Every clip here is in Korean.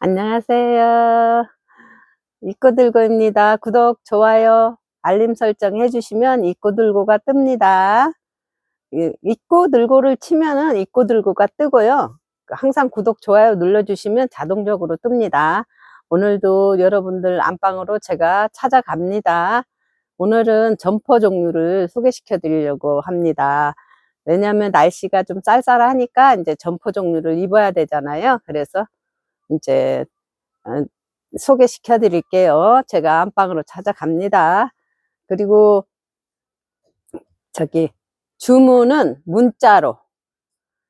안녕하세요. 잊고 들고입니다. 구독, 좋아요, 알림 설정 해주시면 잊고 들고가 뜹니다. 이 잊고 들고를 치면은 잊고 들고가 뜨고요. 항상 구독, 좋아요 눌러주시면 자동적으로 뜹니다. 오늘도 여러분들 안방으로 제가 찾아갑니다. 오늘은 점퍼 종류를 소개시켜 드리려고 합니다. 왜냐하면 날씨가 좀 쌀쌀하니까 이제 점퍼 종류를 입어야 되잖아요. 그래서 이제 어, 소개시켜 드릴게요. 제가 안방으로 찾아갑니다. 그리고 저기 주문은 문자로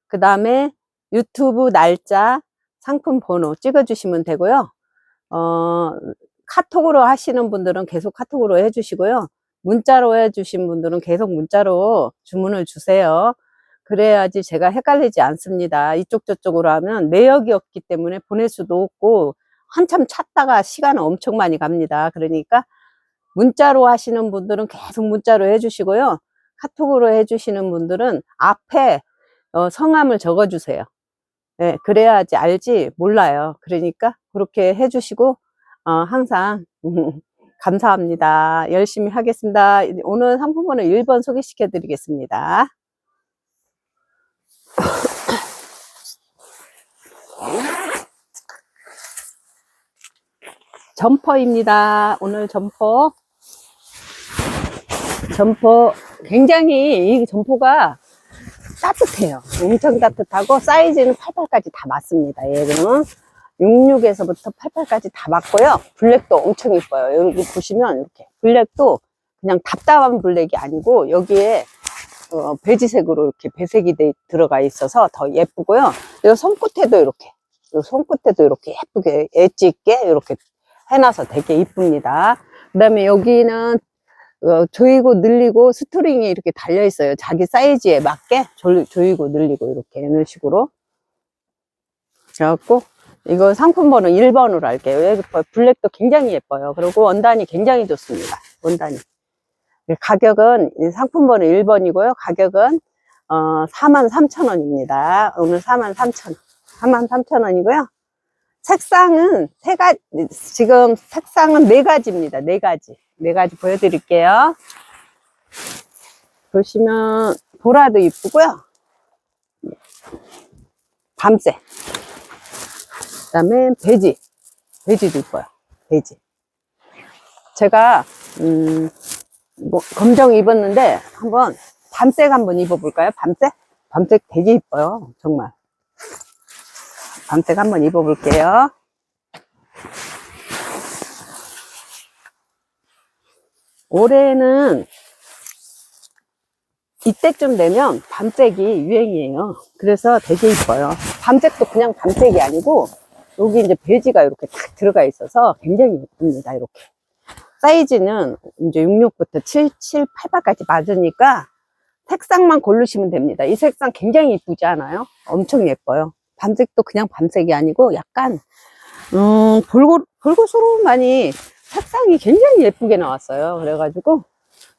그 다음에 유튜브 날짜 상품 번호 찍어 주시면 되고요. 어, 카톡으로 하시는 분들은 계속 카톡으로 해주시고요. 문자로 해주신 분들은 계속 문자로 주문을 주세요. 그래야지 제가 헷갈리지 않습니다. 이쪽 저쪽으로 하면 내역이 없기 때문에 보낼 수도 없고 한참 찾다가 시간 엄청 많이 갑니다. 그러니까 문자로 하시는 분들은 계속 문자로 해주시고요. 카톡으로 해주시는 분들은 앞에 어, 성함을 적어주세요. 네, 그래야지 알지 몰라요. 그러니까 그렇게 해주시고 어, 항상 감사합니다. 열심히 하겠습니다. 오늘 상품번호 1번 소개시켜 드리겠습니다. 점퍼입니다. 오늘 점퍼. 점퍼, 굉장히 이 점퍼가 따뜻해요. 엄청 따뜻하고 사이즈는 88까지 다 맞습니다. 얘는 66에서부터 88까지 다 맞고요. 블랙도 엄청 이뻐요. 여기 보시면 이렇게 블랙도 그냥 답답한 블랙이 아니고 여기에 어, 베지색으로 이렇게 배색이 돼- 들어가 있어서 더 예쁘고요. 이 손끝에도 이렇게, 이 손끝에도 이렇게 예쁘게 엣지 있게 이렇게 해놔서 되게 이쁩니다. 그 다음에 여기는 어, 조이고 늘리고 스트링이 이렇게 달려 있어요. 자기 사이즈에 맞게 조, 조이고 늘리고 이렇게 이런 식으로. 그래갖고 이거 상품 번호 1번으로 할게요. 블랙도 굉장히 예뻐요. 그리고 원단이 굉장히 좋습니다. 원단이. 가격은 이 상품 번호 1번이고요. 가격은 어, 43,000원입니다. 오늘 43,000원. 43,000원이고요. 색상은 세 가지, 지금 색상은 네 가지입니다. 네 가지. 네 가지 보여드릴게요. 보시면 보라도 이쁘고요. 밤색. 그 다음에 베지. 베지도 이뻐요. 베지. 제가, 음, 뭐, 검정 입었는데, 한번, 밤색 한번 입어볼까요? 밤색? 밤색 되게 이뻐요. 정말. 밤색 한번 입어볼게요. 올해는 이때쯤 되면 밤색이 유행이에요. 그래서 되게 이뻐요. 밤색도 그냥 밤색이 아니고 여기 이제 베지가 이렇게 딱 들어가 있어서 굉장히 예쁩니다. 이렇게. 사이즈는 이제 66부터 77, 88까지 맞으니까 색상만 고르시면 됩니다. 이 색상 굉장히 이쁘지 않아요? 엄청 예뻐요. 밤색도 그냥 밤색이 아니고 약간 음, 볼고, 볼고스러운 많이 색상이 굉장히 예쁘게 나왔어요. 그래가지고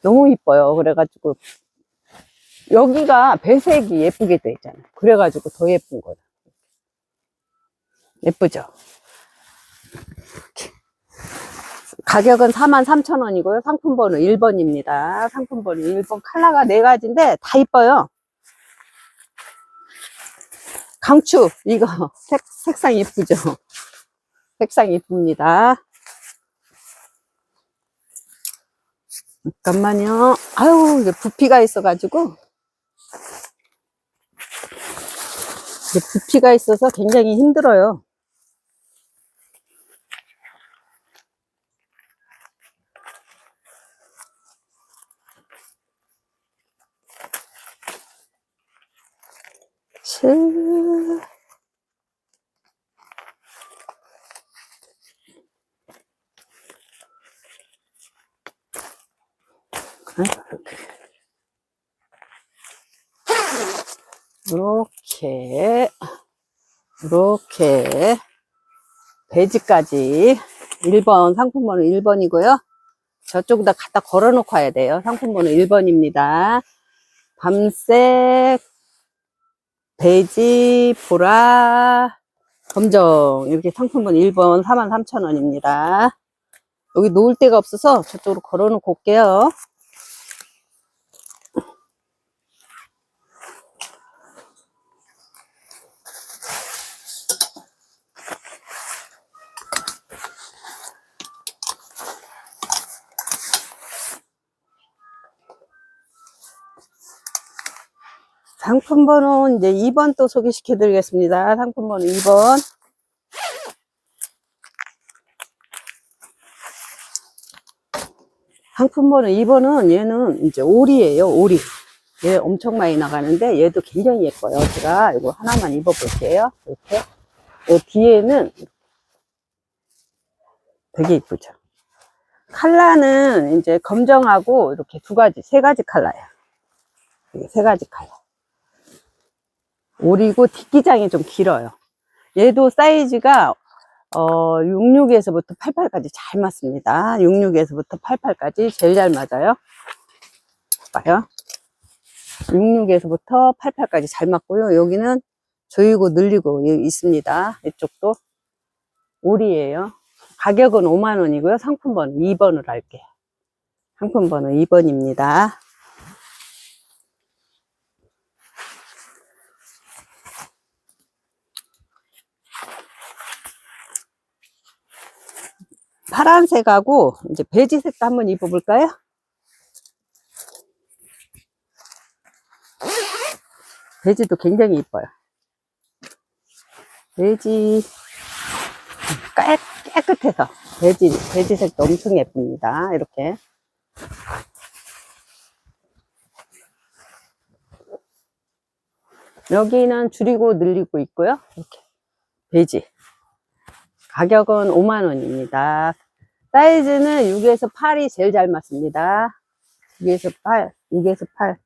너무 이뻐요. 그래가지고 여기가 배색이 예쁘게 돼 있잖아요. 그래가지고 더 예쁜 거예요. 예쁘죠? 이렇게. 가격은 43,000원이고요. 상품번호 1번입니다. 상품번호 1번 컬러가 네 가지인데 다 이뻐요. 강추 이거 색, 색상 예쁘죠? 색상 예쁩니다. 잠깐만요. 아유, 이게 부피가 있어가지고. 부피가 있어서 굉장히 힘들어요. 실... 이렇게 이렇게 배지까지 1번 상품번호 1번이고요. 저쪽에다 갖다 걸어 놓고 와야 돼요. 상품번호 1번입니다. 밤색 베지 보라 검정 이렇게 상품번 1번 43,000원입니다. 여기 놓을 데가 없어서 저쪽으로 걸어 놓고 올게요. 상품 번호 이제 2번 또 소개시켜 드리겠습니다. 상품 번호 2번. 상품 번호 2번은 얘는 이제 오리예요, 오리. 얘 엄청 많이 나가는데 얘도 굉장히 예뻐요. 제가 이거 하나만 입어 볼게요. 이렇게. 요 뒤에는 되게 이쁘죠. 컬러는 이제 검정하고 이렇게 두 가지, 세 가지. 이게 세 가지 컬러. 오리고 뒷기장이 좀 길어요. 얘도 사이즈가 어 66에서부터 88까지 잘 맞습니다. 66에서부터 88까지 제일 잘 맞아요. 봐요. 66에서부터 88까지 잘 맞고요. 여기는 조이고 늘리고 있습니다. 이쪽도 오리예요. 가격은 5만 원이고요. 상품번호 2번으로 할게요. 상품번호 2번입니다. 파란색하고 이제 베지색도 한번 입어볼까요? 베지도 굉장히 이뻐요. 베지 깨, 깨끗해서 베지 베지색도 엄청 예쁩니다. 이렇게 여기는 줄이고 늘리고 있고요. 이렇게 베지 가격은 5만 원입니다. 사이즈는 6에서 8이 제일 잘 맞습니다. 6에서 8, 6에서 8.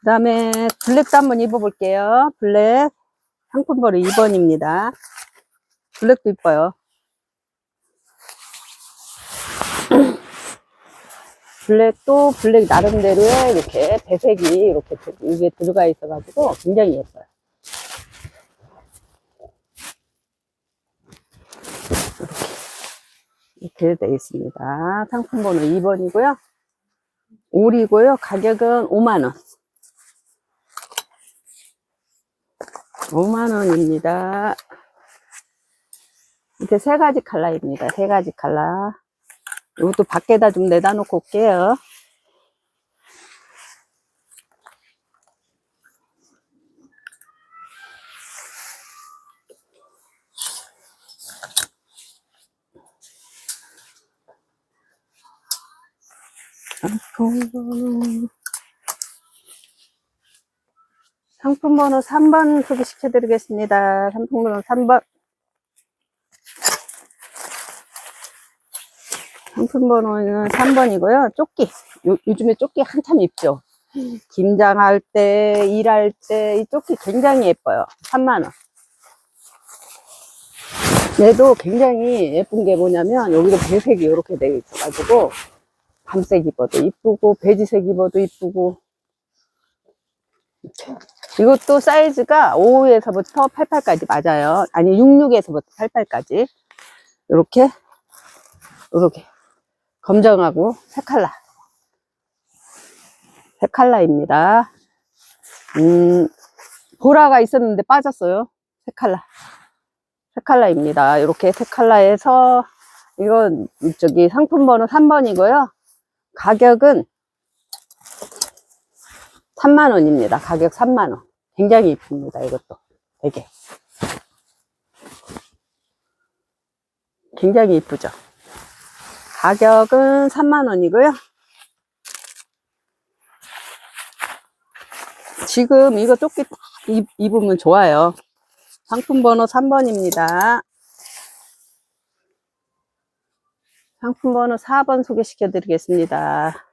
그 다음에 블랙도 한번 입어볼게요. 블랙 상품번호 2번입니다. 블랙도 이뻐요. 블랙도 블랙 나름대로의 이렇게 배색이 이렇게 들- 이게 들어가 있어가지고 굉장히 예뻐요. 이렇게, 이렇게 되어 있습니다. 상품번호 2번이고요. 올이고요. 가격은 5만원. 5만원입니다. 이렇게 세 가지 컬러입니다. 세 가지 컬러. 이것도 밖에다 좀 내다 놓고 올게요. 상품번호 상품번호 3번 소개시켜 드리겠습니다. 상품번호 3번 상품 번호는 3번이고요. 조끼. 요, 요즘에 조끼 한참 입죠. 김장할 때, 일할 때, 이 조끼 굉장히 예뻐요. 3만원. 얘도 굉장히 예쁜 게 뭐냐면, 여기도 배색이 이렇게 되어 있어가지고, 밤색 입어도 이쁘고, 베지색 입어도 이쁘고. 이것도 사이즈가 5에서부터 88까지 맞아요. 아니, 66에서부터 88까지. 이렇게, 이렇게. 검정하고. 세 컬러입니다. 음, 보라가 있었는데 빠졌어요. 세 컬러입니다. 이렇게 세 컬러에서, 이건, 저기 상품 번호 3번이고요. 가격은 3만원입니다. 가격 3만원. 굉장히 이쁩니다. 이것도. 되게. 굉장히 이쁘죠. 가격은 3만원이고요. 지금 이거 조끼 딱 입, 입으면 좋아요. 상품 번호 3번입니다. 상품 번호 4번 소개시켜 드리겠습니다.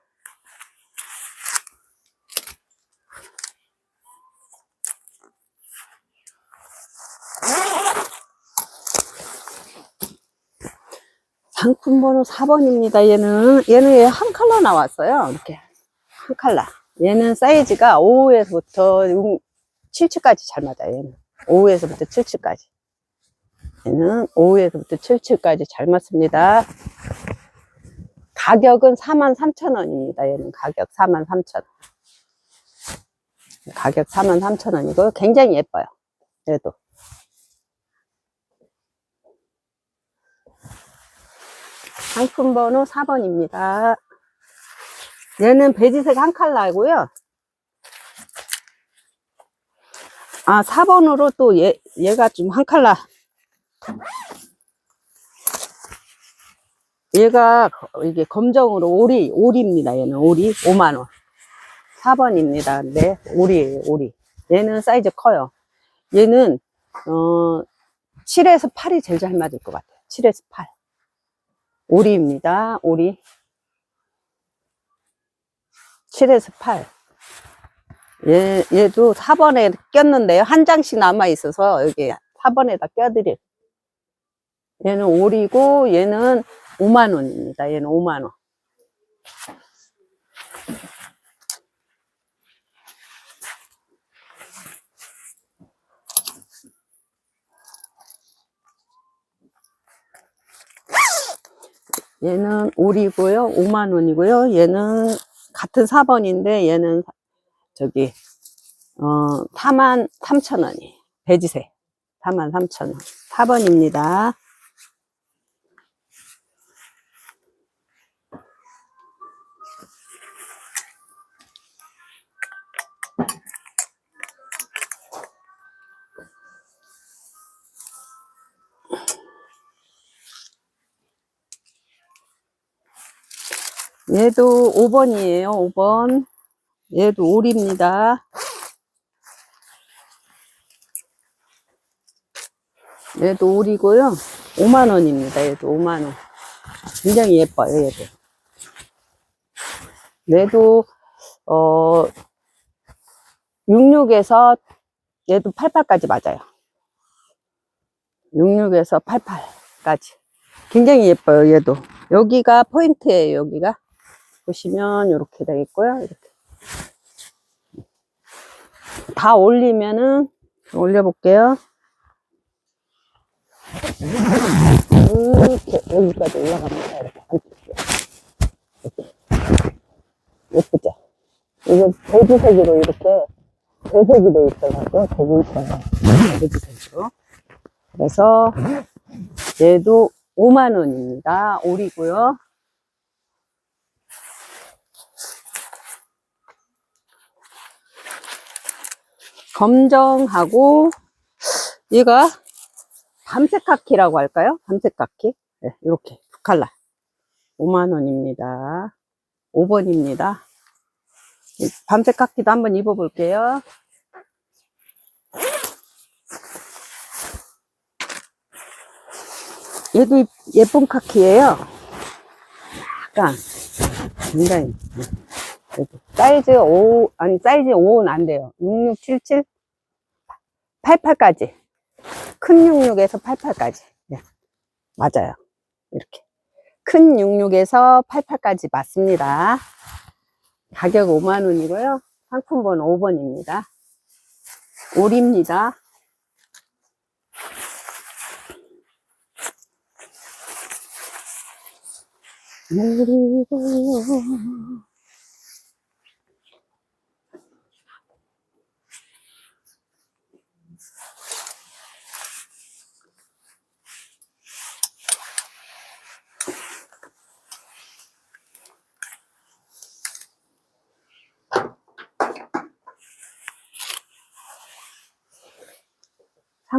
상품 번호 4번입니다. 얘는, 얘는 한 컬러 나왔어요. 이렇게. 한 컬러. 얘는 사이즈가 5에서부터 6, 7층까지 잘 맞아요. 얘는 5에서부터 7층까지. 얘는 5에서부터 7층까지 잘 맞습니다. 가격은 43,000원입니다. 얘는 가격 43,000원. 가격 43,000원이고 굉장히 예뻐요. 얘도. 상품 번호 4번입니다. 얘는 베지색 한 칼라고요. 아, 4번으로 또 얘, 얘가 좀 한 칼라. 얘가 거- 이게 검정으로 오리, 오리입니다. 얘는 오리 5만원. 4번입니다. 근데 오리예요, 오리. 얘는 사이즈 커요. 얘는, 어, 7에서 8이 제일 잘 맞을 것 같아요. 7에서 8. 오리입니다. 오리. 7에서 8. 얘, 얘도 4번에 꼈는데요. 한 장씩 남아있어서 여기 4번에다 껴드릴. 얘는 오리고, 얘는 5만원입니다. 얘는 5만원. 얘는 오리고요. 5만 원이고요. 얘는 같은 4번인데 얘는 저기 어 4만 3천 원이 배지세 4만 3천 원 4번입니다. 얘도 5번이에요. 5번. 얘도 오리입니다. 얘도 오리고요. 5만 원입니다. 얘도 5만 원. 굉장히 예뻐요. 얘도. 얘도 어 66에서 얘도 88까지 맞아요. 66에서 88까지. 굉장히 예뻐요. 얘도. 여기가 포인트예요. 여기가. 보시면 이렇게 되어 있고요. 이렇게. 다 올리면은 올려볼게요. 이렇게 여기까지 올라갑니다. 이렇게 이렇게. 예쁘죠? 이거 베지색으로 이렇게 배색이 되어 있어가지고 이뻐요. 베지색으로. 그래서 얘도 5만 원입니다. 오리고요. 검정하고 얘가 밤색 카키라고 할까요? 밤색 카키. 네, 이렇게 두 칼라. 5만 원입니다. 5번입니다. 밤색 카키도 한번 입어볼게요. 얘도 이- 예쁜 카키예요. 약간 굉장히 얘도 사이즈 5 아니 사이즈 5는 안 돼요. 6677 88까지 큰 66에서 88까지 네. 맞아요. 이렇게 큰 66에서 88까지 맞습니다. 가격 5만 원이고요. 상품번 5번입니다. 오리입니다. 그리고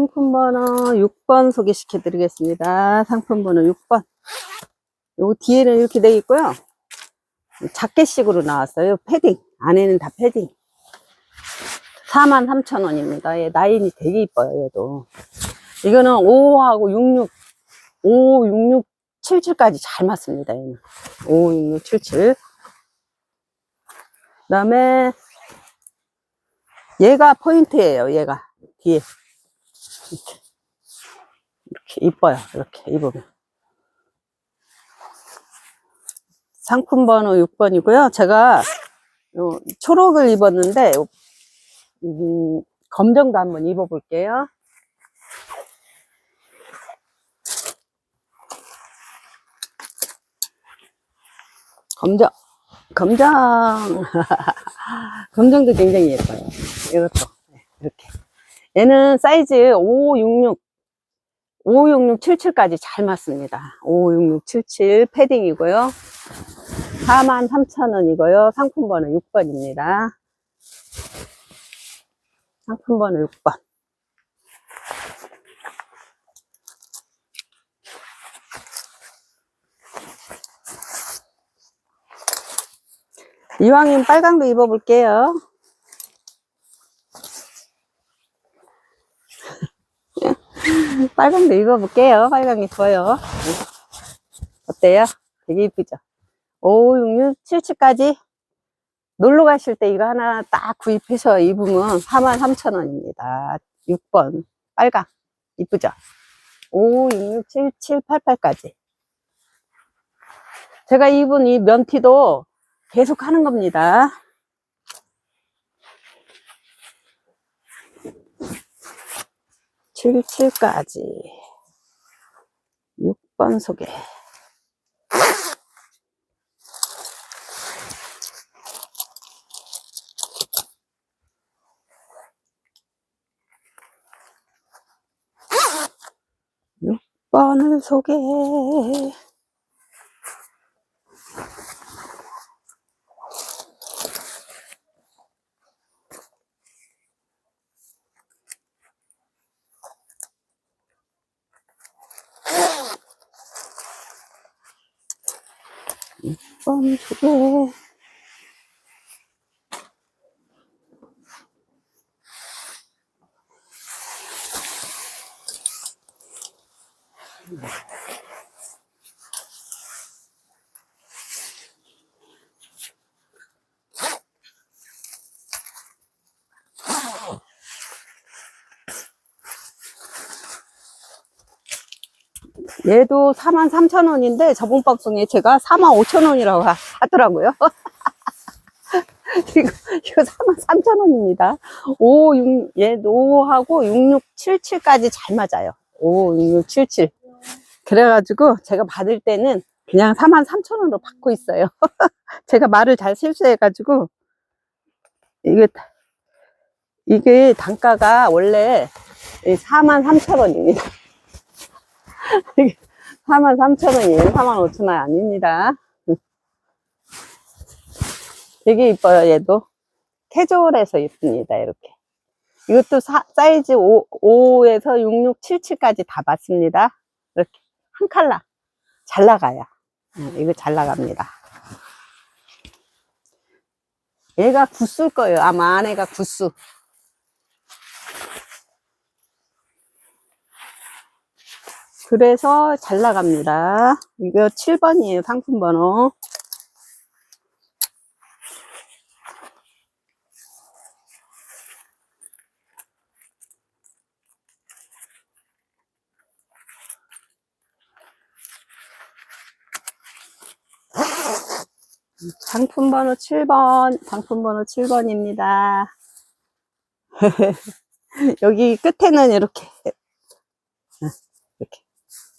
상품 번호 6번 소개시켜 드리겠습니다. 상품 번호 6번. 요 뒤에는 이렇게 되어 있고요. 자켓식으로 나왔어요. 패딩. 안에는 다 패딩. 43,000원입니다. 얘 라인이 되게 이뻐요, 얘도. 이거는 5하고 66, 5, 66, 77까지 잘 맞습니다, 얘는. 5, 66, 77. 그 다음에, 얘가 포인트예요, 얘가. 뒤에. 이렇게. 이렇게 이뻐요, 이렇게 입으면. 상품 번호 6번이고요. 제가 어, 초록을 입었는데, 음, 검정도 한번 입어볼게요. 검정, 검정. 검정도 굉장히 예뻐요. 이것도. 네, 이렇게. 얘는 사이즈 5566, 5566, 77까지 잘 맞습니다. 5566, 77 패딩이고요. 43,000원이고요. 상품 번호 6번입니다. 상품 번호 6번. 이왕이면 빨강도 입어볼게요. 빨강도 입어볼게요. 빨강 이뻐요. 어때요? 되게 이쁘죠? 5, 6, 6, 7, 7까지 놀러 가실 때 이거 하나 딱 구입해서 입으면 43,000원입니다. 6번 빨강 이쁘죠? 5, 6, 6, 7, 7, 8, 8까지 제가 입은 이 면티도 계속 하는 겁니다. 칠칠까지 6번 소개. 육 번을 소개. Oh. 얘도 43,000원인데 저번 방송에 제가 45,000원이라고 하더라고요. 이거, 이거 43,000원입니다. 5, 6, 얘도 5하고 6, 6, 7, 7까지 잘 맞아요. 5, 6, 6, 7, 7. 그래가지고 제가 받을 때는 그냥 43,000원으로 받고 있어요. 제가 말을 잘 실수해가지고 이게 이게 단가가 원래 43,000원입니다. 43,000원이에요. 45,000원 아닙니다. 되게 이뻐요, 얘도. 캐주얼해서 이쁩니다, 이렇게. 이것도 사, 이즈 5, 5에서 6, 6, 7, 7까지 다 맞습니다. 이렇게. 한 칼라. 잘 나가요. 음, 이거 잘 나갑니다. 얘가 구스일 거예요. 아마 안에가 구스. 그래서 잘 나갑니다. 이거 7번이에요. 상품 번호. 상품 번호 7번, 상품 번호 7번입니다. 여기 끝에는 이렇게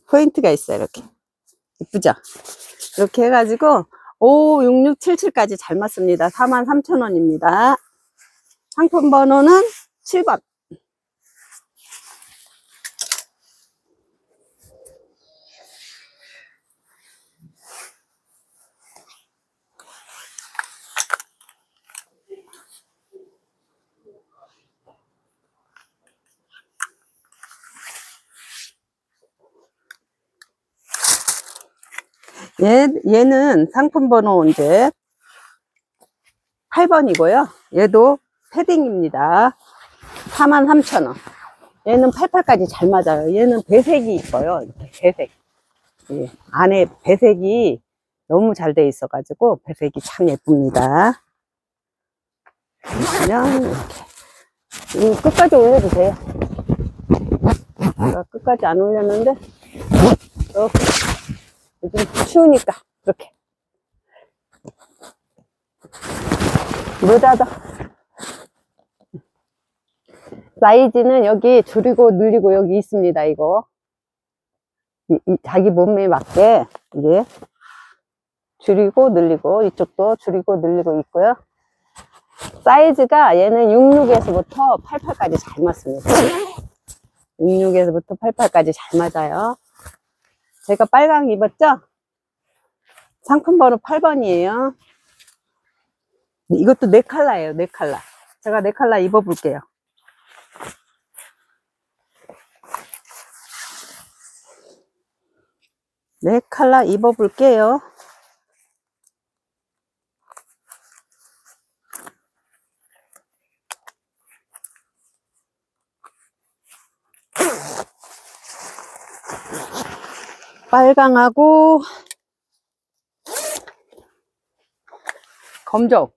포인트가 있어요 이렇게. 이쁘죠? 이렇게 해가지고 5, 6, 6, 7, 7까지 잘 맞습니다. 43,000원입니다. 상품 번호는 7번 얘, 얘는 상품 번호 이제 8번이고요. 얘도 패딩입니다. 43,000원. 얘는 88까지 잘 맞아요. 얘는 배색이 이뻐요. 배색. 예, 안에 배색이 너무 잘 돼 있어가지고 배색이 참 예쁩니다. 그냥 이렇게. 이거 끝까지 올려주세요. 제가 끝까지 안 올렸는데 이렇게. 요즘 추우니까 그렇게 모자다. 사이즈는 여기 줄이고 늘리고 여기 있습니다, 이거. 이, 이 자기 몸매에 맞게 이게 줄이고 늘리고 이쪽도 줄이고 늘리고 있고요. 사이즈가 얘는 66에서부터 88까지 잘 맞습니다. 66에서부터 88까지 잘 맞아요. 제가 빨강 입었죠? 상품 번호 8번이에요. 이것도 네 컬러예요, 네 컬러. 제가 네 컬러 입어볼게요. 네 컬러 입어볼게요. 빨강하고 검정.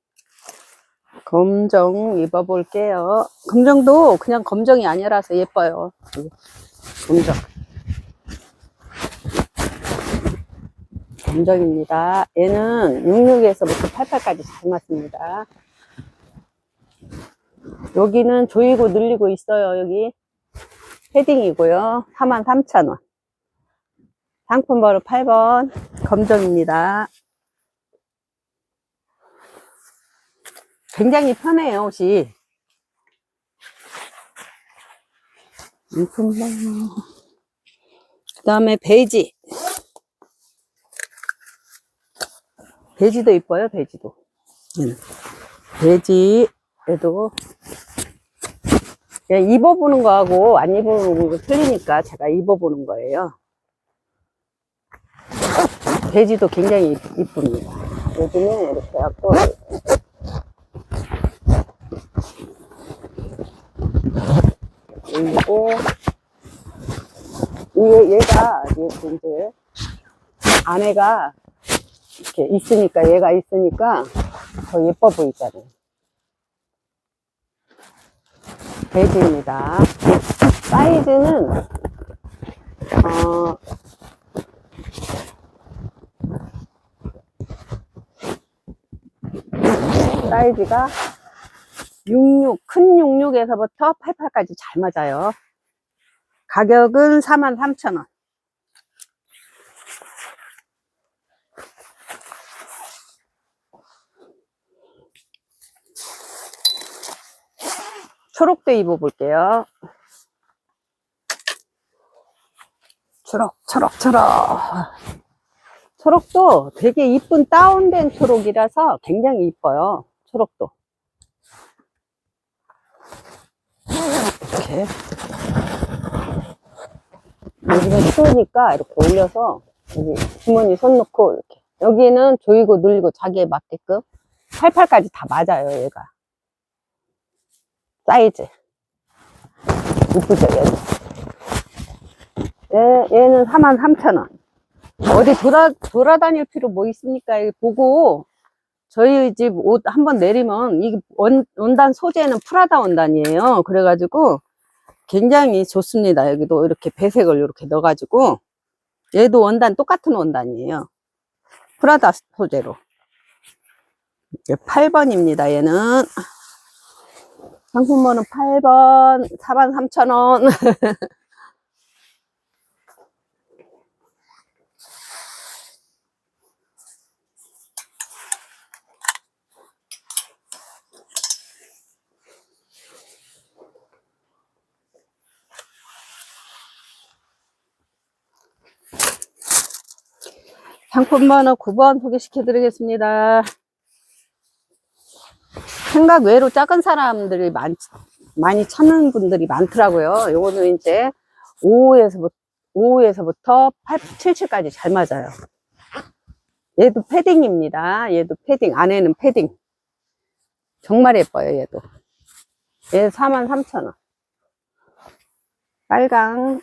검정 입어볼게요. 검정도 그냥 검정이 아니라서 예뻐요. 검정. 검정입니다. 얘는 66에서부터 88까지 잘 맞습니다. 여기는 조이고 늘리고 있어요 여기. 패딩이고요. 43,000원 상품 번호 8번 검정입니다. 굉장히 편해요, 옷이. 상품 번호. 그 다음에 베이지. 베이지도 이뻐요, 베이지도. 얘는. 베이지, 얘도. 그냥 입어보는 거하고 안 입어보는 거 틀리니까 제가 입어보는 거예요. 돼지도 굉장히 이- 이쁩니다. 요즘에 이렇게 해갖고, 그리고, 얘, 얘가, 얘, 이제, 아내가 이렇게 있으니까, 얘가 있으니까 더 예뻐 보이잖아요. 돼지입니다. 사이즈는, 어, 사이즈가 66, 큰 66에서부터 88까지 잘 맞아요. 가격은 43,000원. 초록도 입어볼게요. 초록, 초록, 초록. 초록도 되게 이쁜 다운된 초록이라서 굉장히 이뻐요. 초록도. 이렇게. 요즘에 추우니까 이렇게 올려서 여기 주머니 손 넣고 이렇게. 여기는 조이고 늘리고 자기에 맞게끔 88까지 다 맞아요, 얘가. 사이즈. 이쁘죠, 얘는. 얘, 얘는 43,000원. 어디 돌아, 돌아다닐 필요 뭐 있습니까? 보고, 저희 집 옷 한번 내리면, 이 원, 원단 소재는 프라다 원단이에요. 그래가지고, 굉장히 좋습니다. 여기도 이렇게 배색을 이렇게 넣어가지고, 얘도 원단 똑같은 원단이에요. 프라다 소재로. 8번입니다, 얘는. 상품번호 8번, 43,000원. 상품 번호 9번 소개시켜 드리겠습니다. 생각 외로 작은 사람들이 많, 많이 찾는 분들이 많더라고요. 요거는 이제 5호에서부터, 5호에서부터 8, 7, 7까지 잘 맞아요. 얘도 패딩입니다. 얘도 패딩. 안에는 패딩. 정말 예뻐요, 얘도. 얘 43,000원. 빨강.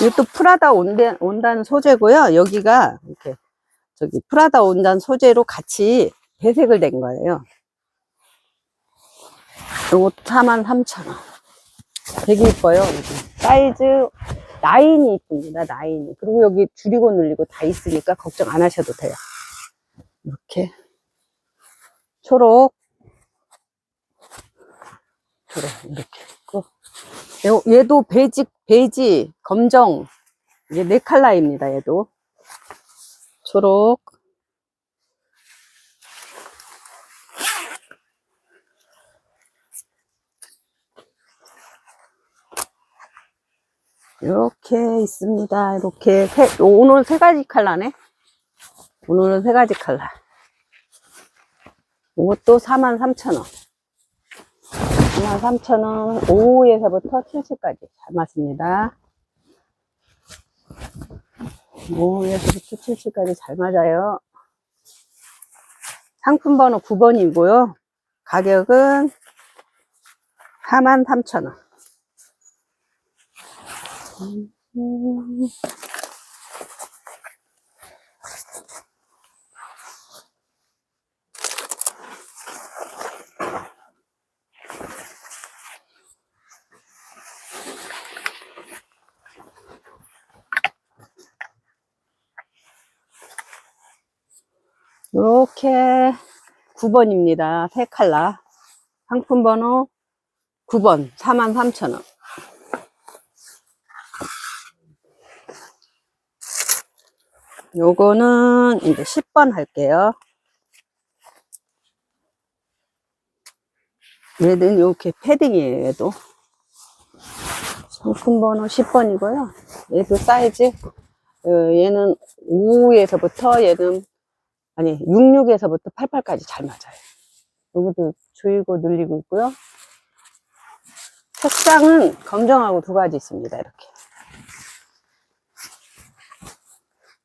이것도 프라다 온단, 온단 소재고요. 여기가 이렇게 저기 프라다 온단 소재로 같이 배색을 낸 거예요. 요거 43,000원. 되게 이뻐요. 사이즈 라인이 이쁩니다. 라인이. 그리고 여기 줄이고 눌리고 다 있으니까 걱정 안 하셔도 돼요. 이렇게. 초록. 초록, 이렇게 얘도 베지, 베지, 검정. 이게 네 컬러입니다, 얘도. 초록. 이렇게 있습니다. 이렇게 세, 오늘 세 가지 컬러네. 오늘은 세 가지 컬러. 이것도 43,000원. 43,000원. 5에서부터 70까지 잘 맞습니다. 5에서부터 70까지 잘 맞아요. 상품 번호 9번이고요. 가격은 43,000원. 음. 이렇게 9번입니다. 세 칼라. 상품 번호 9번 43,000원. 요거는 이제 10번 할게요. 얘는 이렇게 패딩이에요, 얘도. 상품 번호 10번이고요. 얘도 사이즈, 어, 얘는 5에서부터 얘는, 아니, 66에서부터 88까지 잘 맞아요. 여기도 조이고 늘리고 있고요. 색상은 검정하고 두 가지 있습니다, 이렇게.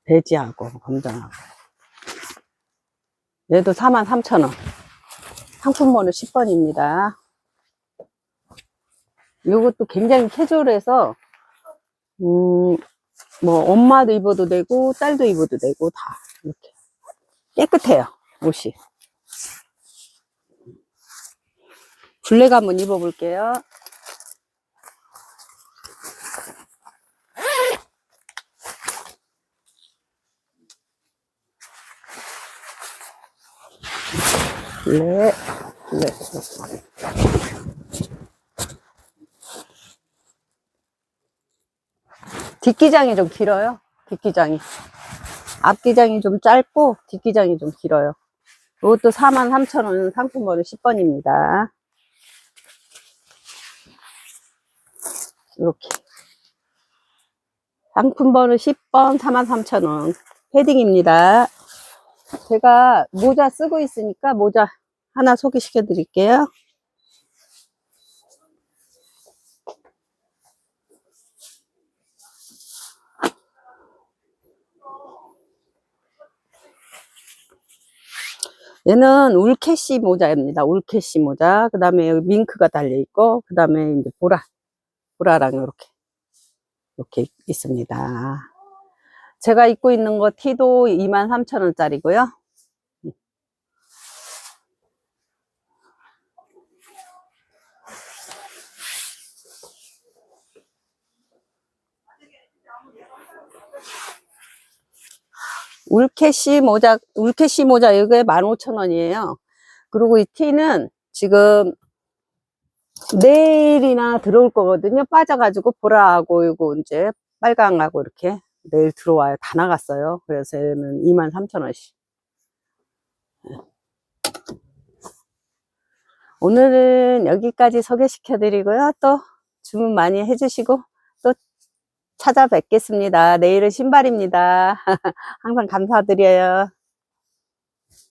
베지하고 검정하고. 얘도 43,000원. 상품 번호 10번입니다. 이것도 굉장히 캐주얼해서, 음, 뭐, 엄마도 입어도 되고, 딸도 입어도 되고, 다, 이렇게. 깨끗해요, 옷이. 블랙 한번 입어볼게요. 블랙, 블랙. 뒷기장이 좀 길어요. 뒷기장이. 앞기장이 좀 짧고 뒷기장이 좀 길어요. 이것도 43,000원 상품번호 10번입니다. 이렇게. 상품번호 10번 43,000원. 패딩입니다. 제가 모자 쓰고 있으니까 모자 하나 소개시켜 드릴게요. 얘는 울캐시 모자입니다. 울캐시 모자. 그 다음에 밍크가 달려 있고, 그 다음에 이제 보라. 보라랑 이렇게. 이렇게 있습니다. 제가 입고 있는 거 티도 23,000원짜리고요. 울캐시 모자, 울캐시 모자 이게 15,000원이에요. 그리고 이 티는 지금 내일이나 들어올 거거든요. 빠져가지고 보라하고 이거 이제 빨강하고 이렇게 내일 들어와요. 다 나갔어요. 그래서 얘는 23,000원씩. 오늘은 여기까지 소개시켜 드리고요. 또 주문 많이 해주시고 또 찾아뵙겠습니다. 내일은 신발입니다. 항상 감사드려요.